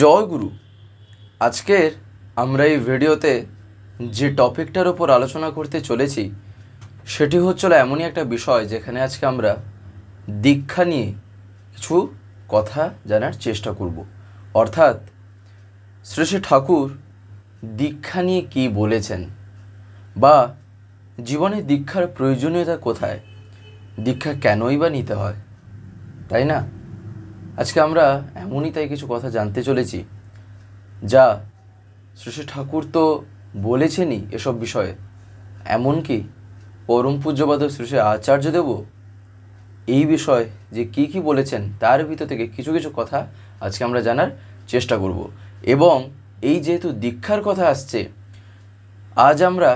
জয় গুরু। আজকের আমরা এই ভিডিওতে যে টপিকটার ওপর আলোচনা করতে চলেছি, সেটি হচ্ছিল এমনই একটা বিষয় যেখানে আজকে আমরা দীক্ষা নিয়ে কিছু কথা জানার চেষ্টা করব। অর্থাৎ শ্রী শ্রী ঠাকুর দীক্ষা নিয়ে কী বলেছেন বা জীবনে দীক্ষার প্রয়োজনীয়তা কোথায়, দীক্ষা কেনই বা নিতে হয়, তাই না? আজকে আমরা এমনই তাই কিছু কথা জানতে চলেছি, যা শ্রী ঠাকুর তো বলেছেনই এসব বিষয়ে। এমনকি পরম পূজ্যবাদ শ্রী শ্রী আচার্যদেব এই বিষয়ে যে কি কি বলেছেন, তার ভিতর থেকে কিছু কিছু কথা আজকে আমরা জানার চেষ্টা করব। এবং এই যেহেতু দীক্ষার কথা আসছে, আজ আমরা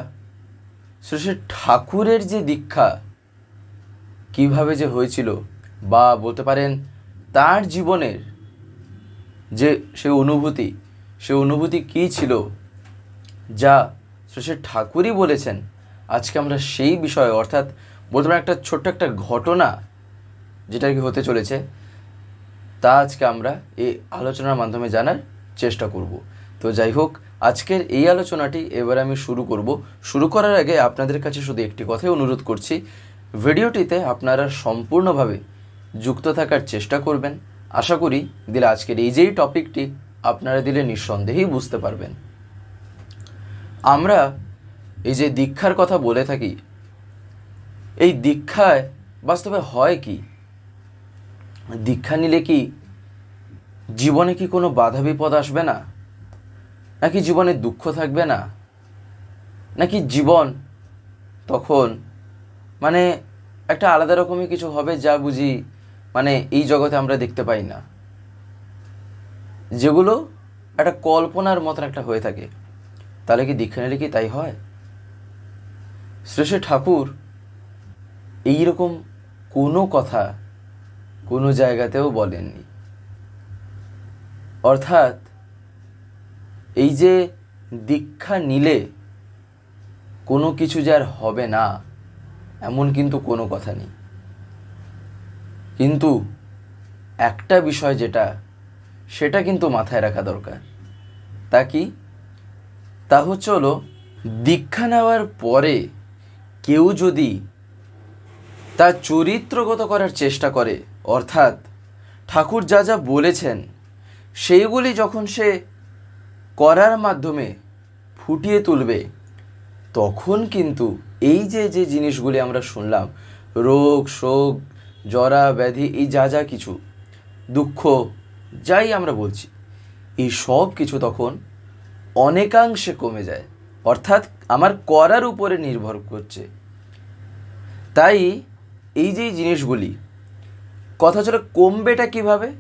শ্রী ঠাকুরের যে দীক্ষা, কীভাবে যে হয়েছিল বা বলতে পারেন তার জীবনের যে সে অনুভূতি সে অনুভূতি কী ছিল, যা শ্রী ঠাকুরই বলেছেন, আজকে আমরা সেই বিষয়ে, অর্থাৎ বলতে একটা ছোট্ট একটা ঘটনা যেটা কি হতে চলেছে, তা আজকে আমরা এই আলোচনার মাধ্যমে জানার চেষ্টা করব। তো যাই হোক, আজকের এই আলোচনাটি এবার আমি শুরু করব। শুরু করার আগে আপনাদের কাছে শুধু একটি কথাই অনুরোধ করছি, ভিডিওটিতে আপনারা সম্পূর্ণভাবে যুক্ত থাকার চেষ্টা করবেন। আশা করি দিলে আজকের এই যেই টপিকটি আপনারা দিলে নিঃসন্দেহেই বুঝতে পারবেন। আমরা এই যে দীক্ষার কথা বলে থাকি, এই দীক্ষায় বাস্তবে হয় কি? দীক্ষা নিলে কি জীবনে কি কোনো বাধা বিপদ আসবে না? নাকি জীবনে দুঃখ থাকবে না? নাকি জীবন তখন মানে একটা আলাদা রকমই কিছু হবে যা বুঝি মানে এই জগতে আমরা দেখতে পাই না। যেগুলো একটা কল্পনার মতন একটা হয়ে থাকে। তাহলে কি দীক্ষা নিলে কি তাই হয়? শ্রী শ্রী ঠাকুর এইরকম কোনো কথা কোনো জায়গাতেও বলেননি। অর্থাৎ এই যে দীক্ষা নিলে কোনো কিছু যার হবে না, এমন কিন্তু কোনো কথা নেই। কিন্তু একটা বিষয় যেটা, সেটা কিন্তু মাথায় রাখা দরকার। তা কি? তা হচ্ছে হলো, দীক্ষা নেওয়ার পরে কেউ যদি তার চরিত্রগত করার চেষ্টা করে, অর্থাৎ ঠাকুর যা যা বলেছেন, সেইগুলি যখন সে করার মাধ্যমে ফুটিয়ে তুলবে, তখন কিন্তু এই যে যে জিনিসগুলি আমরা শুনলাম, রোগ, শোক জরা, ব্যাধি, এই যা যা কিছু, দুঃখ, যাই আমরা বলছি, এই সব কিছু তখন অনেকাংশে কমে যায়। অর্থাৎ আমার করার উপরে নির্ভর করছে। তাই এই যে জিনিসগুলি, কথা ছিল কমবেটা কীভাবে?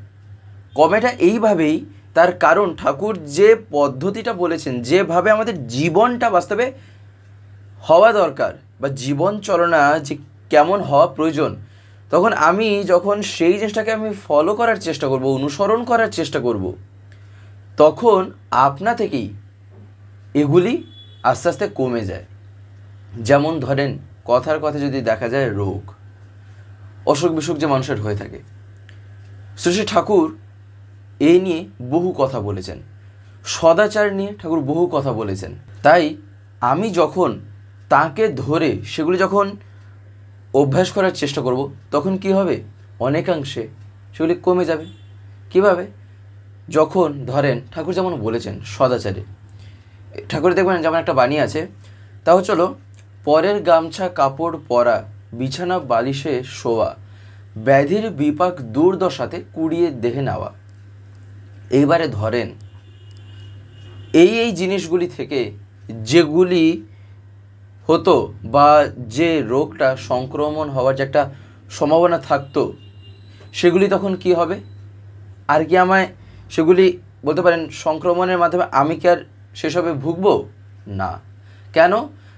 কমেটা এইভাবেই তার কারণ ঠাকুর যে পদ্ধতিটা বলেছেন, যেভাবে আমাদের জীবনটা বাস্তবে হওয়া দরকার বা জীবন চলনা যে কেমন হওয়া প্রয়োজন তখন আমি যখন সেই জিনিসটাকে আমি ফলো করার চেষ্টা করব, অনুসরণ করার চেষ্টা করব, তখন আপনা থেকেই এগুলি আস্তে আস্তে কমে যায়। যেমন ধরেন, কথার কথা যদি দেখা যায়, রোগ, অসুখ বিসুখ যে মানুষের হয়ে থাকে। শ্রী ঠাকুর এই নিয়ে বহু কথা বলেছেন। সদাচার নিয়ে ঠাকুর বহু কথা বলেছেন। তাই আমি যখন তাকে ধরে, সেগুলি যখন অভ্যাস করার চেষ্টা করব, তখন কি হবে? অনেকাংশে সেগুলি কমে যাবে। কীভাবে? যখন ধরেন, ঠাকুর যেমন বলেছেন, সদাচারে। ঠাকুর দেখবেন যেমন একটা বাণী আছে তাও চলো পরের গামছা কাপড় পরা, বিছানা বালিশে শোয়া, ব্যাধির বিপাক দুর্দশাতে কুড়িয়ে দেহে নেওয়া। এইবারে ধরেন, এই এই জিনিসগুলি থেকে যেগুলি হতো বা যে রোগটা সংক্রমণ হওয়ার যে একটা সম্ভাবনা থাকতো, সেগুলি তখন কি হবে? আর কি আমায় সেগুলি বলতে পারেন সংক্রমণের মাধ্যমে আমি কি আর সেসবে ভুগব? না। কেন?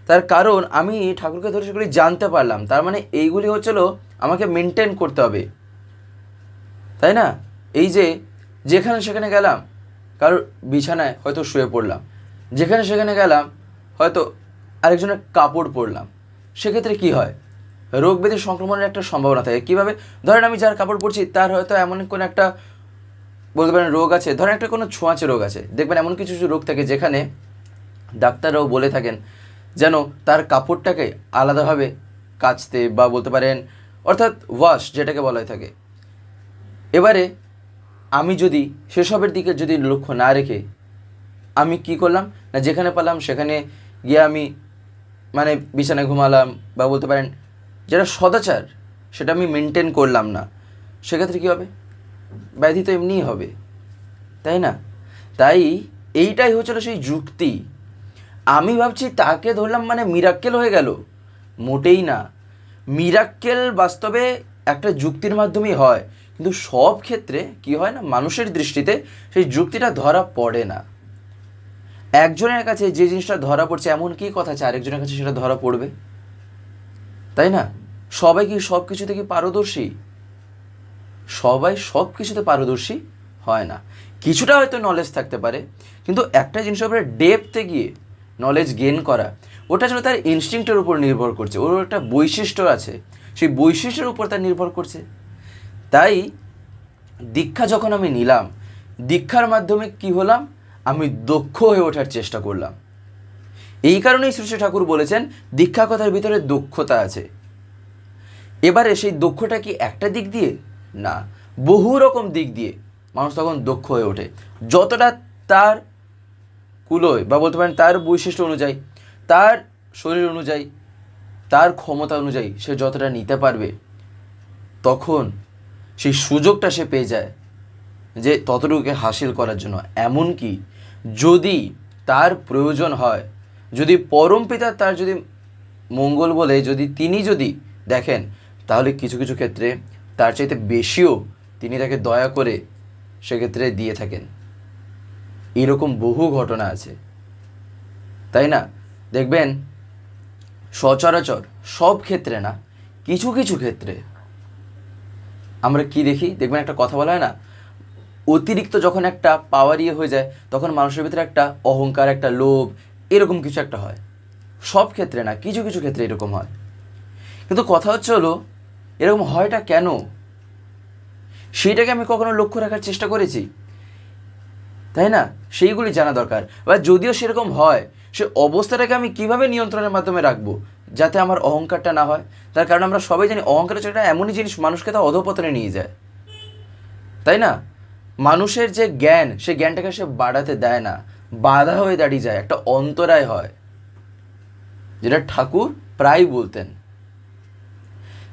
তার কারণ আমি ঠাকুরকে ধরে সেগুলি জানতে পারলাম। তার মানে এইগুলি হচ্ছিল আমাকে মেনটেন করতে হবে। তাই না? এই যে যেখানে সেখানে গেলাম, কারোর বিছানায় হয়তো শুয়ে পড়লাম। যেখানে সেখানে গেলাম, হয়তো আরেকজনের কাপড় পরলাম। সেক্ষেত্রে কি হয়? রোগ ব্যাধি সংক্রমণের একটা সম্ভাবনা থাকে। কীভাবে? ধরেন আমি যার কাপড় পরছি, তার হয়তো এমন কোনো একটা বলতে পারেন রোগ আছে। ধরেন একটা কোনো ছোঁয়াচে রোগ আছে। দেখবেন এমন কিছু কিছু রোগ থাকে যেখানে ডাক্তাররাও বলে থাকেন যেন তার কাপড়টাকে আলাদাভাবে কাচতে বা বলতে পারেন, অর্থাৎ ওয়াশ যেটাকে বলা হয়ে থাকে। এবারে আমি যদি সেসবের দিকে যদি লক্ষ্য না রেখে আমি কি করলাম? না যেখানে পেলাম সেখানে গিয়ে আমি মানে বিছানায় ঘুমালাম বা বলতে পারেন যেটা সদাচার, সেটা আমি মেনটেন করলাম না। সেক্ষেত্রে কী হবে? ব্যাধি তো এমনিই হবে, তাই না? তাই এইটাই হচ্ছিল সেই যুক্তি। আমি ভাবছি তাকে ধরলাম মানে মিরাক্কেল হয়ে গেল। মোটেই না। মিরাক্কেল বাস্তবে একটা যুক্তির মাধ্যমেই হয়। কিন্তু সব ক্ষেত্রে কি হয় না? মানুষের দৃষ্টিতে সেই যুক্তিটা ধরা পড়ে না। একজনের কাছে যে জিনিসটা ধরা পড়ছে, এমন কি কথা আছে? আরেকজনের কাছে সেটা ধরা পড়বে? তাই না? সবাই কি সব কিছুতে কি পারদর্শী? সবাই সব কিছুতে পারদর্শী হয় না। কিছুটা হয়তো নলেজ থাকতে পারে, কিন্তু একটা জিনিসের উপরে ডেপতে গিয়ে নলেজ গেন করা, ওটা আসলে তার ইনস্টিংক্টের উপর নির্ভর করছে। ওর একটা বৈশিষ্ট্য আছে, সেই বৈশিষ্ট্যের উপর তার নির্ভর করছে। তাই দীক্ষা যখন আমি নিলাম, দীক্ষার মাধ্যমে কি হলাম? আমি দক্ষ হয়ে ওঠার চেষ্টা করলাম। এই কারণেই শ্রী ঠাকুর বলেছেন, দীক্ষা কথার ভিতরে দক্ষতা আছে। এবারে সেই দক্ষটা কি একটা দিক দিয়ে? না, বহু রকম দিক দিয়ে মানুষ তখন দক্ষ হয়ে ওঠে। যতটা তার কুলোয় বা বলতে পারেন তার বৈশিষ্ট্য অনুযায়ী, তার শরীর অনুযায়ী, তার ক্ষমতা অনুযায়ী সে যতটা নিতে পারবে, তখন সেই সুযোগটা সে পেয়ে যায় যে ততটুকুকে হাসিল করার জন্য। এমনকি যদি তার প্রয়োজন হয়, যদি পরম পিতা তার যদি মঙ্গল বলে, যদি তিনি যদি দেখেন, তাহলে কিছু কিছু ক্ষেত্রে তার চাইতে বেশিও তিনি তাকে দয়া করে সেক্ষেত্রে দিয়ে থাকেন। এরকম বহু ঘটনা আছে। তাই না? দেখবেন, সচরাচর সব ক্ষেত্রে না, কিছু কিছু ক্ষেত্রে আমরা কি দেখি? দেখবেন একটা কথা বলা হয় না অতিরিক্ত যখন একটা পাওয়ার ইয়ে হয়ে যায়, তখন মানুষের ভিতরে একটা অহংকার, একটা লোভ, এরকম কিছু একটা হয়। সব ক্ষেত্রে না, কিছু কিছু ক্ষেত্রে এরকম হয়। কিন্তু কথা হচ্ছে হলো, এরকম হয়টা কেন? সেইটাকে আমি কখনো লক্ষ্য রাখার চেষ্টা করেছি। তাই না? সেইগুলি জানা দরকার। বা যদিও সেরকম হয়, সে অবস্থাটাকে আমি কীভাবে নিয়ন্ত্রণের মাধ্যমে রাখব, যাতে আমার অহংকারটা না হয়? তার কারণ আমরা সবাই জানি অহংকার হচ্ছে একটা এমনই জিনিস মানুষকে তা অধপতনে নিয়ে যায়। তাই না? মানুষের যে জ্ঞান সে জ্ঞানটাকে সে বাড়াতে দেয় না। বাধা হয়ে দাঁড়িয়ে যায়, একটা অন্তরায় হয়, যেটা ঠাকুর প্রায় বলতেন।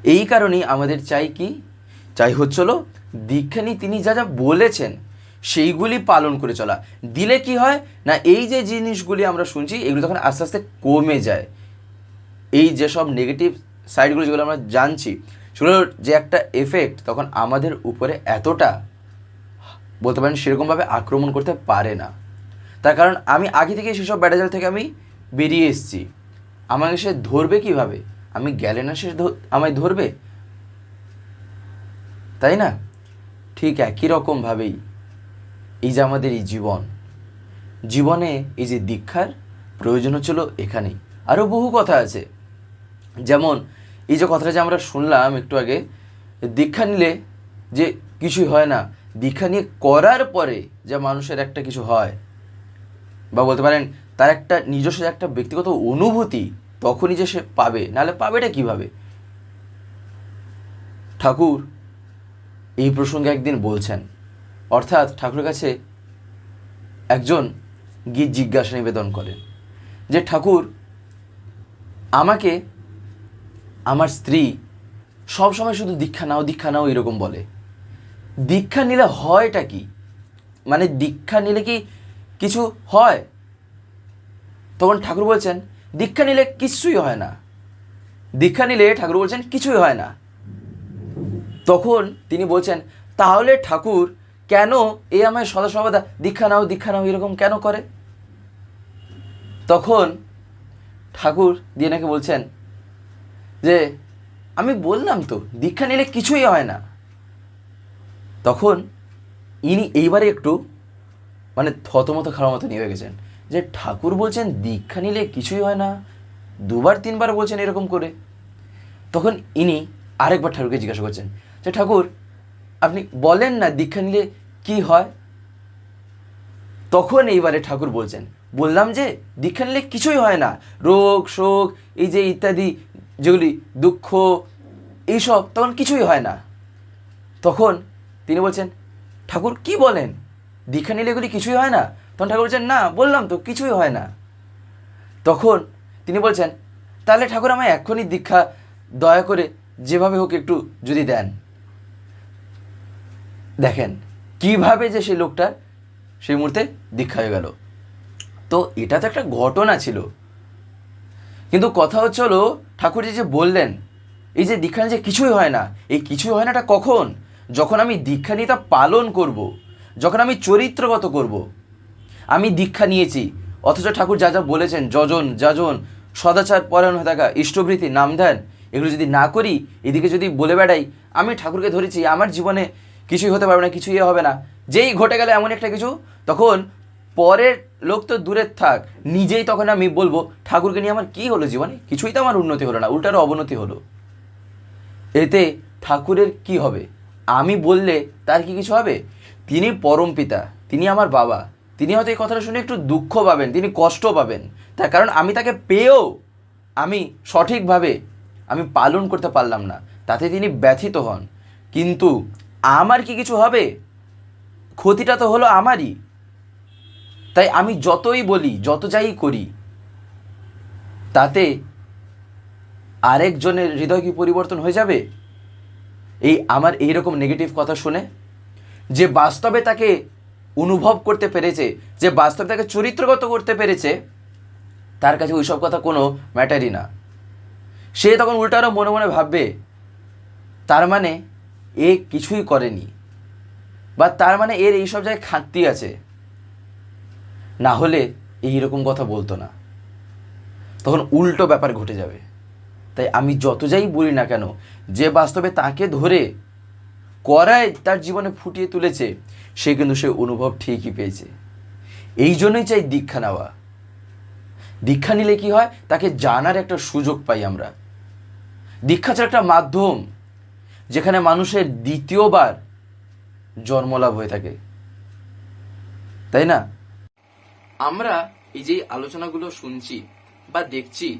এই কারণেই আমাদের চাই কি? চাই হচ্ছিল দীক্ষা নিয়ে তিনি যা যা বলেছেন, সেইগুলি পালন করে চলা। দিলে কি হয়? না, এই যে জিনিসগুলি আমরা শুনছি, এগুলো তখন আস্তে আস্তে কমে যায়। এই যেসব নেগেটিভ সাইডগুলো যেগুলো আমরা জানছি, সেগুলোর যে একটা এফেক্ট তখন আমাদের উপরে এতটা বলতে পারেন সেরকমভাবে আক্রমণ করতে পারে না। তার কারণ আমি আগে থেকে সেসব ব্যাটাজাল থেকে আমি বেরিয়ে এসেছি। আমাকে সে ধরবে কীভাবে? আমি গেলে না সে আমায় ধরবে? তাই না? ঠিক একই রকমভাবেই এই যে আমাদের এই জীবন। জীবনে এই যে দীক্ষার প্রয়োজন হচ্ছিল এখানেই। আরও বহু কথা আছে। যেমন এই যে কথাটা যে আমরা শুনলাম একটু আগে, দীক্ষা নিলে যে কিছুই হয় না। দীক্ষা নিয়ে করার পরে যে মানুষের একটা কিছু হয়, বা বলতে পারেন তার একটা নিজস্ব একটা ব্যক্তিগত অনুভূতি তখনই যে সে পাবে, নাহলে পাবেটা কীভাবে? ঠাকুর এই প্রসঙ্গে একদিন বলছেন, অর্থাৎ ঠাকুরের কাছে একজন গীত জিজ্ঞাসা নিবেদন করেন যে, ঠাকুর, আমাকে আমার স্ত্রী সবসময় শুধু দীক্ষা নাও দীক্ষা নাও এরকম বলে। দীক্ষা নিলে হয়টা কি? মানে দীক্ষা নিলে কি কিছু হয়? তখন ঠাকুর বলছেন, দীক্ষা নিলে কিছুই হয় না। দীক্ষা নিলে ঠাকুর বলছেন, কিছুই হয় না। তখন তিনি বলছেন, তাহলে ঠাকুর কেন এ আমায় সদা সর্বদা দীক্ষা নাও দীক্ষা নাও, এরকম কেন করে? তখন ঠাকুর দিয়ে নাকি বলছেন যে, আমি বললাম তো, দীক্ষা নিলে কিছুই হয় না। তখন ইনি এইবারে একটু মানে থতমত খাওয়ার মতো নিয়ে গেছেন। যে ঠাকুর বলছেন, দীক্ষা নিলে কিছুই হয় না। দুবার, তিনবার বলছেন এরকম করে। তখন ইনি আরেকবার ঠাকুরকে জিজ্ঞাসা করছেন, যে ঠাকুর, আপনি বলেন না দীক্ষা নিলে কি হয়? তখন এইবারে ঠাকুর বলছেন, বললাম যে দীক্ষা নিলে কিছুই হয় না। রোগ, শোক, এই যে ইত্যাদি, যেগুলি দুঃখ, এইসব, তখন কিছুই হয় না। তখন তিনি বলছেন, ঠাকুর, কি বলেন? দীক্ষা নিলে এগুলি কিছুই হয় না? তখন ঠাকুর বলছেন, না, বললাম তো, কিছুই হয় না। তখন তিনি বলছেন, তাহলে ঠাকুর আমায় এক্ষুনি দীক্ষা, দয়া করে যেভাবে হোক একটু যদি দেন। দেখেন, কীভাবে যে সেই লোকটার সেই মুহূর্তে দীক্ষা হয়ে গেল। তো এটা তো একটা ঘটনা ছিল। কিন্তু কথা হচ্ছে হলো ঠাকুর যে বললেন, এই যে দীক্ষা যে কিছুই হয় না, এই কিছুই হয় নাটা কখন? যখন আমি দীক্ষা নিয়ে তা পালন করব। যখন আমি চরিত্রগত করব। আমি দীক্ষা নিয়েছি অথচ ঠাকুর যা যা বলেছেন, যজন, যাজন, সদাচার, পরায়ণ হয়ে থাকা ইষ্টবৃত্তি নাম ধ্যান এগুলো যদি না করি, এদিকে যদি বলে বেড়াই, আমি ঠাকুরকে ধরেছি, আমার জীবনে কিছুই হতে পারবে না, কিছুই হবে না যেই ঘটে গেলে এমন একটা কিছু, তখন পরের লোক তো দূরের থাক, নিজেই তখন আমি বলব, ঠাকুরকে নিয়ে আমার কি হলো জীবনে কিছুই তো আমার উন্নতি হলো না, উল্টারও অবনতি হলো এতে ঠাকুরের কি হবে আমি বললে তার কি কিছু হবে? তিনি পরম পিতা, তিনি আমার বাবা। তিনি হয়তো এই কথাটা শুনে একটু দুঃখ পাবেন, তিনি কষ্ট পাবেন। তার কারণ আমি তাকে পেয়েও আমি সঠিকভাবে আমি পালন করতে পারলাম না। তাতে তিনি ব্যথিত হন। কিন্তু আমার কি কিছু হবে? ক্ষতিটা তো হলো আমারই। তাই আমি যতই বলি, যত যাই করি, তাতে আরেকজনের হৃদয় কি পরিবর্তন হয়ে যাবে? এই আমার এই রকম নেগেটিভ কথা শুনে, যে বাস্তবে তাকে অনুভব করতে পেরেছে, যে বাস্তবে তাকে চরিত্রগত করতে পেরেছে, তার কাছে ওইসব কথা কোনো ম্যাটারই না। সে তখন উল্টারও মনে মনে ভাববে, তার মানে এ কিছুই করেনি, বা তার মানে এর এইসব জায়গায় খাঁটতি আছে। না হলে এই রকম কথা বলতো না। তখন উল্টো ব্যাপার ঘটে যাবে। তাই আমি যত যাই বলি না কেন, যে বাস্তবে তাকে ধরে করায় তার জীবনে ফুটিয়ে তুলেছে, সে কিন্তু সে অনুভব ঠিকই পেয়েছে। এই জন্যই চাই দীক্ষা নেওয়া। দীক্ষা নিলে কি হয়? তাকে জানার একটা সুযোগ পাই আমরা। দীক্ষা ছাড়া একটা মাধ্যম, যেখানে মানুষের দ্বিতীয়বার জন্মলাভ হয়ে থাকে। তাই না? আমরা এই যে আলোচনাগুলো শুনছি বা দেখছি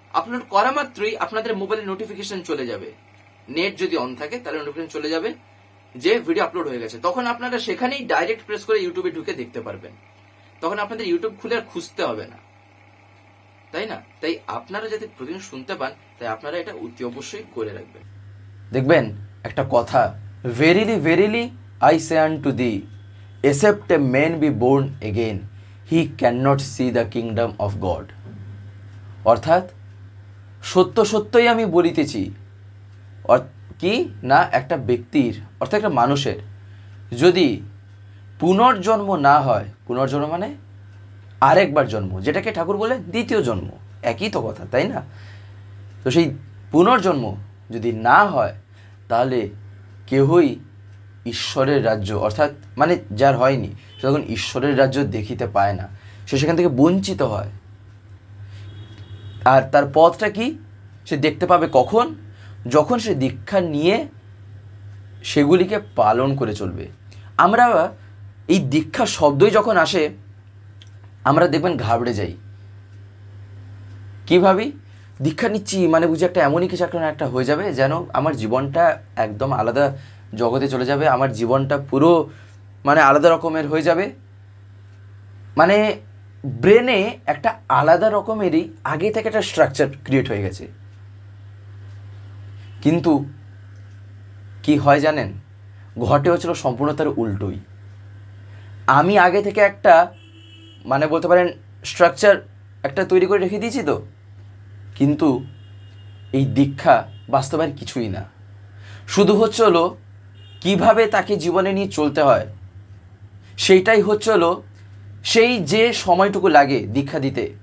আপলোড করা মাত্রই আপনাদের মোবাইলে নোটিফিকেশন চলে যাবে। নেট যদি অন থাকে, তাহলে নোটিফিকেশন চলে যাবে। যে ভিডিও আপলোড হয়ে গেছে, তখন আপনারা সেখানেই ডাইরেক্ট প্রেস করে ইউটিউবে ঢুকে দেখতে পারবেন। তখন আপনাদের ইউটিউব খুলে আর খুঁজতে হবে না। তাই না? তাই আপনারা যাতে প্রতিদিন শুনতে পান, তাই আপনারা এটা অতি অবশ্যই করে রাখবেন। দেখবেন একটা কথা verily verily I say unto thee except a man be born again he can not see the kingdom of God অর্থাৎ সত্য সত্যই আমি বলিতেছি। কি? না, একটা ব্যক্তির, অর্থাৎ একটা মানুষের। যদি পুনর্জন্ম না হয়, পুনর্জন্ম মানে আরেকবার জন্ম, যেটাকে ঠাকুর বলে দ্বিতীয় জন্ম। একই তো কথা, তাই না? তো সেই পুনর্জন্ম যদি না হয়, তাহলে কেহই ঈশ্বরের রাজ্য, অর্থাৎ মানে যার হয়নি, সে তখন ঈশ্বরের রাজ্য দেখিতে পায় না, সে সেখান থেকে বঞ্চিত হয়। আর তার পথটা কি? সে দেখতে পাবে কখন? যখন সে দীক্ষা নিয়ে সেগুলিকে পালন করে চলবে। আমরা এই দীক্ষা শব্দই যখন আসে, আমরা দেখবেন ঘাবড়ে যাই। কি ভাবি দীক্ষা নিচ্ছি মানে বুঝি একটা এমনই কিছু একটা একটা হয়ে যাবে যেন আমার জীবনটা একদম আলাদা জগতে চলে যাবে, আমার জীবনটা পুরো মানে আলাদা রকমের হয়ে যাবে। মানে ব্রেনে একটা আলাদা রকমেরই আগে থেকে একটা স্ট্রাকচার ক্রিয়েট হয়ে গেছে। কিন্তু কি হয় জানেন? ঘটে হচ্ছিল সম্পূর্ণ তার উল্টোই। আমি আগে থেকে একটা মানে বলতে পারেন স্ট্রাকচার একটা তৈরি করে রেখে দিয়েছি তো। কিন্তু এই দীক্ষা বাস্তবের কিছুই না। শুধু হচ্ছে হলো, কীভাবে তাকে জীবনে নিয়ে চলতে হয়, সেইটাই হচ্ছে হলো সেই যে সময়টুকু লাগে দীক্ষা দিতে,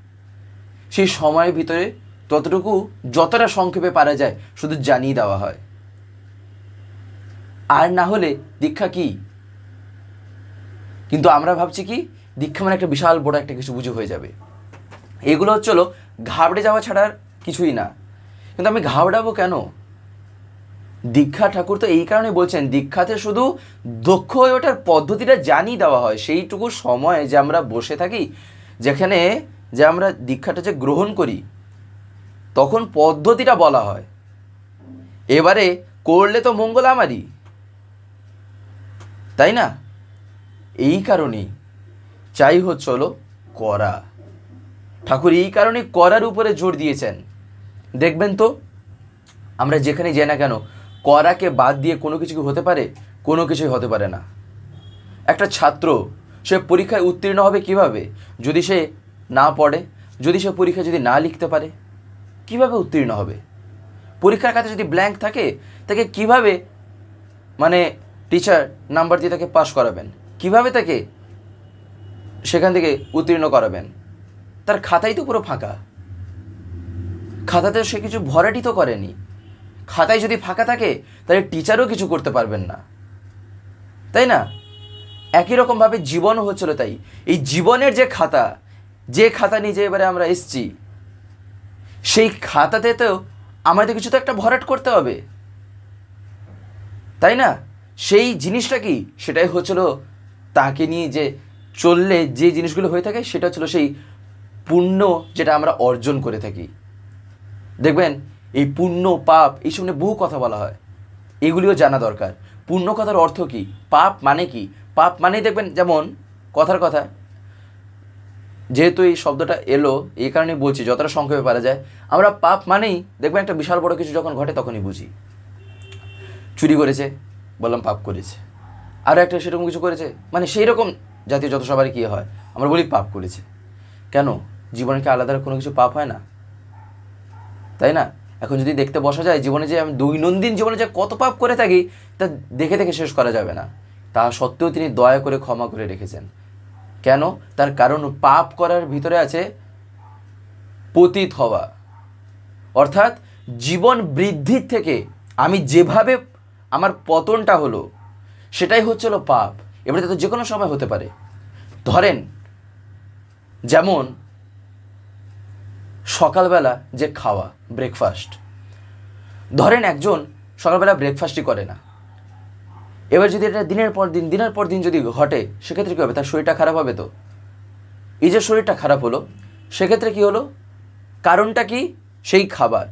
সেই সময়ের ভিতরে ততটুকু যতটা সংক্ষেপে পারা যায় শুধু জানিয়ে দেওয়া হয়। আর না হলে দীক্ষা কি? কিন্তু আমরা ভাবছি কি, দীক্ষা মানে একটা বিশাল বড় একটা কিছু বুঝে হয়ে যাবে। এগুলো হচ্ছে ঘাবড়ে যাওয়া ছাড়া কিছুই না। কিন্তু আমি ঘাবড়াবো কেন? দীক্ষা ঠাকুর তো এই কারণে বলছেন, দীক্ষাতে শুধু দক্ষ হয়ে ওঠার পদ্ধতিটা জানিয়ে দেওয়া হয়। সেইটুকু সময়ে যে আমরা বসে থাকি, যেখানে যে আমরা দীক্ষাটা যে গ্রহণ করি, তখন পদ্ধতিটা বলা হয়। এবারে করলে তো মঙ্গল আমারই। তাই না? এই কারণেই। চাই হচ্ছে হলো করা। ঠাকুর এই কারণে করার উপরে জোর দিয়েছেন। দেখবেন তো, আমরা যেখানে যাই না কেন করাকে বাদ দিয়ে কোনো কিছু কি হতে পারে? কোনো কিছুই হতে পারে না। একটা ছাত্র, সে পরীক্ষায় উত্তীর্ণ হবে কীভাবে? যদি সে না পড়ে, যদি সে পরীক্ষা যদি না লিখতে পারে, কীভাবে উত্তীর্ণ হবে? পরীক্ষার খাতে যদি ব্ল্যাঙ্ক থাকে, তাকে কীভাবে মানে টিচার নাম্বার দিয়ে তাকে পাস করাবেন? কীভাবে তাকে সেখান থেকে উত্তীর্ণ করাবেন? তার খাতাই তো পুরো ফাঁকা। খাতাতে সে কিছু ভরাটি তো করেনি। খাতায় যদি ফাঁকা থাকে, তাহলে টিচারও কিছু করতে পারবেন না। তাই না? একই রকমভাবে জীবনও হচ্ছিল তাই। এই জীবনের যে খাতা যে খাতা নিয়ে যে এবারে আমরা এসছি, সেই খাতাতে তো আমাদের কিছু তো একটা ভরাট করতে হবে। তাই না? সেই জিনিসটা কি? সেটাই হচ্ছিল তাকে নিয়ে যে চললে যে জিনিসগুলো হয়ে থাকে, সেটা হচ্ছিল সেই পুণ্য যেটা আমরা অর্জন করে থাকি। দেখবেন এই পুণ্য, পাপ এইসব নিয়ে বহু কথা বলা হয়। এগুলিও জানা দরকার। পুণ্য কথার অর্থ কি? পাপ মানে কি? পাপ মানেই দেখবেন, যেমন কথার কথা। যেহেতু এই শব্দটা এলো এই কারণেই বলছি, যতটা সংক্ষেপে পারা যায়। আমরা পাপ মানেই দেখবেন, একটা বিশাল বড় কিছু যখন ঘটে, তখনই বুঝি। চুরি করেছে, বললাম, পাপ করেছে। আরও একটা সেরকম কিছু করেছে। মানে সেই রকম জাতীয় যত সবারই কী হয়, আমরা বলি পাপ করেছে। কেন? জীবনে কি আলাদা কোনো কিছু পাপ হয় না? তাই না? এখন যদি দেখতে বসা যায় জীবনে যে আমি দৈনন্দিন জীবনে যে কত পাপ করে থাকি, তা দেখে দেখে শেষ করা যাবে না। তা সত্ত্বেও তিনি দয়া করে ক্ষমা করে রেখেছেন। কেন? তার কারণ পাপ করার ভিতরে আছে পতিত হওয়া। অর্থাৎ জীবন বৃদ্ধির থেকে আমি যেভাবে আমার পতনটা হলো, সেটাই হচ্ছিল পাপ। এবারে তো যে কোনো সময় হতে পারে। ধরেন, যেমন সকালবেলা যে খাওয়া ব্রেকফাস্ট ধরেন একজন সকালবেলা ব্রেকফাস্টই করে না। এবার যদি এটা দিনের পর দিন, দিনের পর দিন যদি ঘটে, সেক্ষেত্রে কী হবে? তার শরীরটা খারাপ হবে তো? এই যে শরীরটা খারাপ হলো, সেক্ষেত্রে কি হলো? কারণটা কি? সেই খাবার।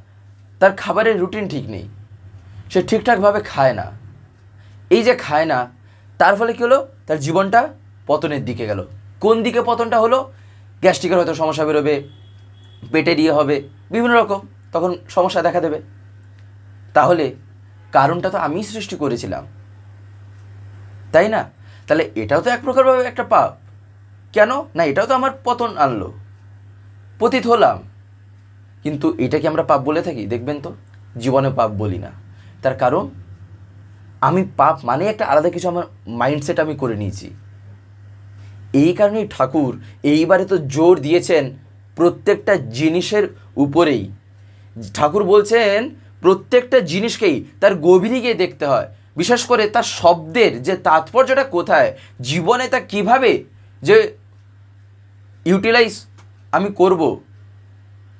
তার খাবারের রুটিন ঠিক নেই। সে ঠিকঠাকভাবে খায় না। এই যে খায় না, তার ফলে কী হলো? তার জীবনটা পতনের দিকে গেল। কোন দিকে পতনটা হলো? গ্যাস্ট্রিকের হয়তো সমস্যা বেরোবে পেটের ইয়ে হবে, বিভিন্ন রকম, তখন সমস্যা দেখা দেবে। তাহলে কারণটা তো আমিই সৃষ্টি করেছিলাম। তাই না? তাহলে এটাও তো এক প্রকারভাবে একটা পাপ। কেন? না, এটাও তো আমার পতন আনলো। পতিত হলাম। কিন্তু এটা কি আমরা পাপ বলে থাকি? দেখবেন তো জীবনে পাপ বলি না। তার কারণ, আমি পাপ মানে একটা আলাদা কিছু আমার মাইন্ডসেট আমি করে নিয়েছি। এই কারণেই ঠাকুর এইবারে তো জোর দিয়েছেন প্রত্যেকটা জিনিসের উপরেই। ঠাকুর বলছেন, প্রত্যেকটা জিনিসকেই তার গভীরে গিয়ে দেখতে হয়। বিশেষ করে তার শব্দের যে তাৎপর্যটা কোথায়, জীবনে তা কীভাবে যে ইউটিলাইজ আমি করব,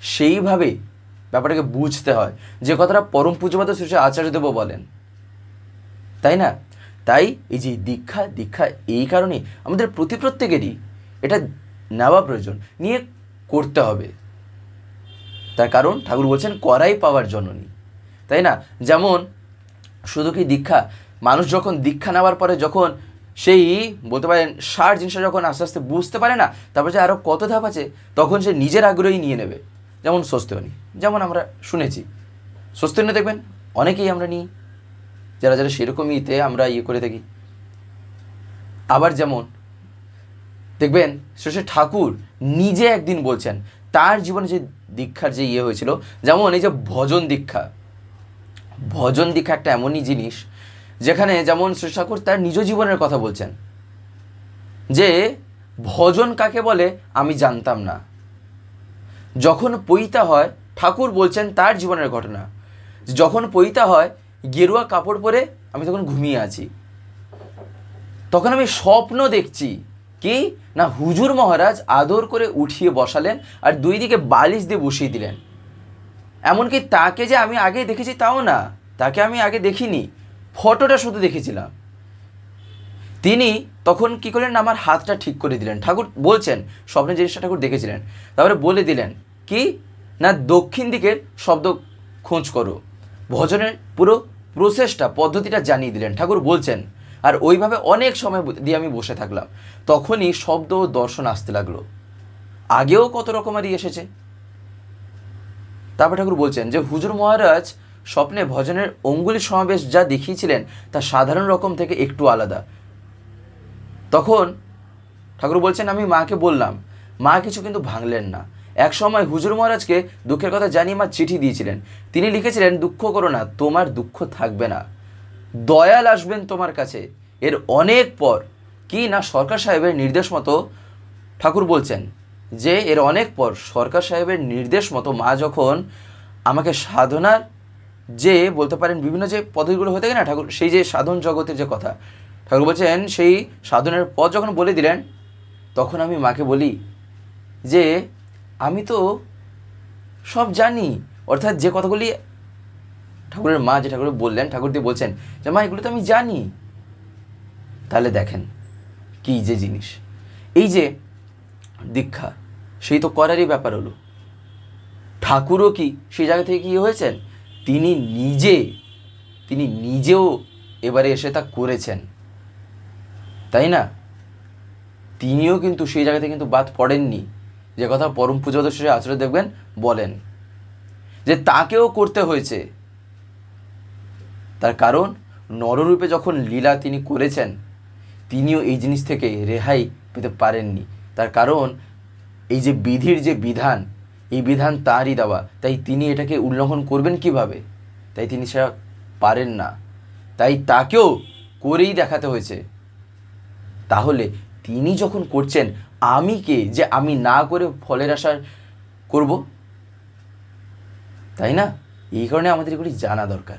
সেইভাবে ব্যাপারটাকে বুঝতে হয়। যে কথাটা পরম পুজোপাত শ্রী আচার্যদেব বলেন। তাই না? তাই এই যে দীক্ষা দীক্ষা এই কারণে আমাদের প্রতি প্রত্যেকেরই এটা নেওয়া প্রয়োজন। নিয়ে করতে হবে। তার কারণ ঠাকুর বলছেন, করাই পাওয়ার জননী। তাই না? যেমন শুধু কি দীক্ষা? মানুষ যখন দীক্ষা নেওয়ার পরে যখন সেই বলতে পারেন সার জিনিসটা যখন আস্তে আস্তে বুঝতে পারে না, তারপর যে আরও কত ধাপ আছে, তখন সে নিজের আগ্রহী নিয়ে নেবে। যেমন স্বস্তিনী যেমন আমরা শুনেছি। স্বস্তিনী দেখবেন, অনেকেই আমরা নিই। যারা যারা সেরকমই ইতে আমরা ইয়ে করে থাকি। আবার যেমন, দেখবেন, শেষে ঠাকুর নিজে একদিন বলছেন, তার জীবনে যে দীক্ষার যে ইয়ে হয়েছিল, যেমন এই যে ভজন দীক্ষা। ভজন দীক্ষা একটা এমনই জিনিস, যেখানে যেমন শ্রী ঠাকুর তার নিজ জীবনের কথা বলছেন, যে ভজন কাকে বলে আমি জানতাম না। যখন পৈতা হয়, ঠাকুর বলছেন তার জীবনের ঘটনা। যখন পৈতা হয়, গেরুয়া কাপড় পরে আমি তখন ঘুমিয়ে আছি। তখন আমি স্বপ্ন দেখছি। কি? না, হুজুর মহারাজ আদর করে উঠিয়ে বসালেন আর দুই দিকে বালিশ দিয়ে বসিয়ে দিলেন। এমনকি তাকে যে আমি আগে দেখেছি তাও না, তাকে আমি আগে দেখিনি, ফটোটা শুধু দেখেছিলাম। তিনি তখন কি করলেন আমার হাতটা ঠিক করে দিলেন। ঠাকুর বলছেন স্বপ্নে জিনিসটা ঠাকুর দেখেছিলেন। তারপরে বলে দিলেন, কি? না, দক্ষিণ দিকের শব্দ খোঁজ করো। ভজনের পুরো প্রসেসটা পদ্ধতিটা জানিয়ে দিলেন। ঠাকুর বলছেন আর ওইভাবে অনেক সময় দিয়ে আমি বসে থাকলাম। তখনই শব্দ ও দর্শন আসতে লাগল। আগেও কত রকমারই এসেছে। তারপর ঠাকুর বলছেন যে, হুজুর মহারাজ স্বপ্নে ভজনের অঙ্গুলি সমাবেশ যা দেখিয়েছিলেন, তা সাধারণ রকম থেকে একটু আলাদা। তখন ঠাকুর বলছেন, আমি মাকে বললাম, মা কিছু কিন্তু ভাঙলেন না। এক সময় হুজুর মহারাজকে দুঃখের কথা জানিয়ে মা চিঠি দিয়েছিলেন। তিনি লিখেছিলেন, দুঃখ করো না, তোমার দুঃখ থাকবে না। দয়াল আসবেন তোমার কাছে। এর অনেক পর কি না সরকার সাহেবের নির্দেশ মতো ঠাকুর বলছেন, যে এর অনেক পর সরকার সাহেবের নির্দেশ মতো মা যখন আমাকে সাধনার যে বলতে পারেন বিভিন্ন যে পদ্ধতিগুলো হয়ে থাকে না ঠাকুর, সেই যে সাধন জগতের যে কথা, ঠাকুর বলছেন সেই সাধনের পথ যখন বলে দিলেন, তখন আমি মাকে বলি যে, আমি তো সব জানি। অর্থাৎ যে কথাগুলি ঠাকুরের মা যে ঠাকুর বললেন ঠাকুর দিয়ে বলছেন যে, মা, এগুলো তো আমি জানি। তাহলে দেখেন কি যে জিনিস। এই যে দীক্ষা, সেই তো করারই ব্যাপার হলো। ঠাকুরও কি সেই জায়গা থেকে কি হয়েছেন? তিনি নিজে, তিনি নিজেও এবারে এসে তা করেছেন। তাই না? তিনিও কিন্তু সেই জায়গাতে কিন্তু বাদ পড়েননি। যে কথা পরম পূজা শ্রী আচার্য দেখবেন বলেন যে, তাকেও করতে হয়েছে। তার কারণ নররূপে যখন লীলা তিনি করেছেন, তিনিও এই জিনিস থেকে রেহাই পেতে পারেননি। তার কারণ এই যে বিধির যে বিধান, এই বিধান তারই দেওয়া। তাই তিনি এটাকে উল্লঙ্ঘন করবেন কীভাবে? তাই তিনি সেটা পারেন না। তাই তাকেও করেই দেখাতে হয়েছে। তাহলে তিনি যখন করছেন, আমি কে যে আমি না করে ফলের আশা করব? তাই না? এই কারণে আমাদের এগুলি জানা দরকার।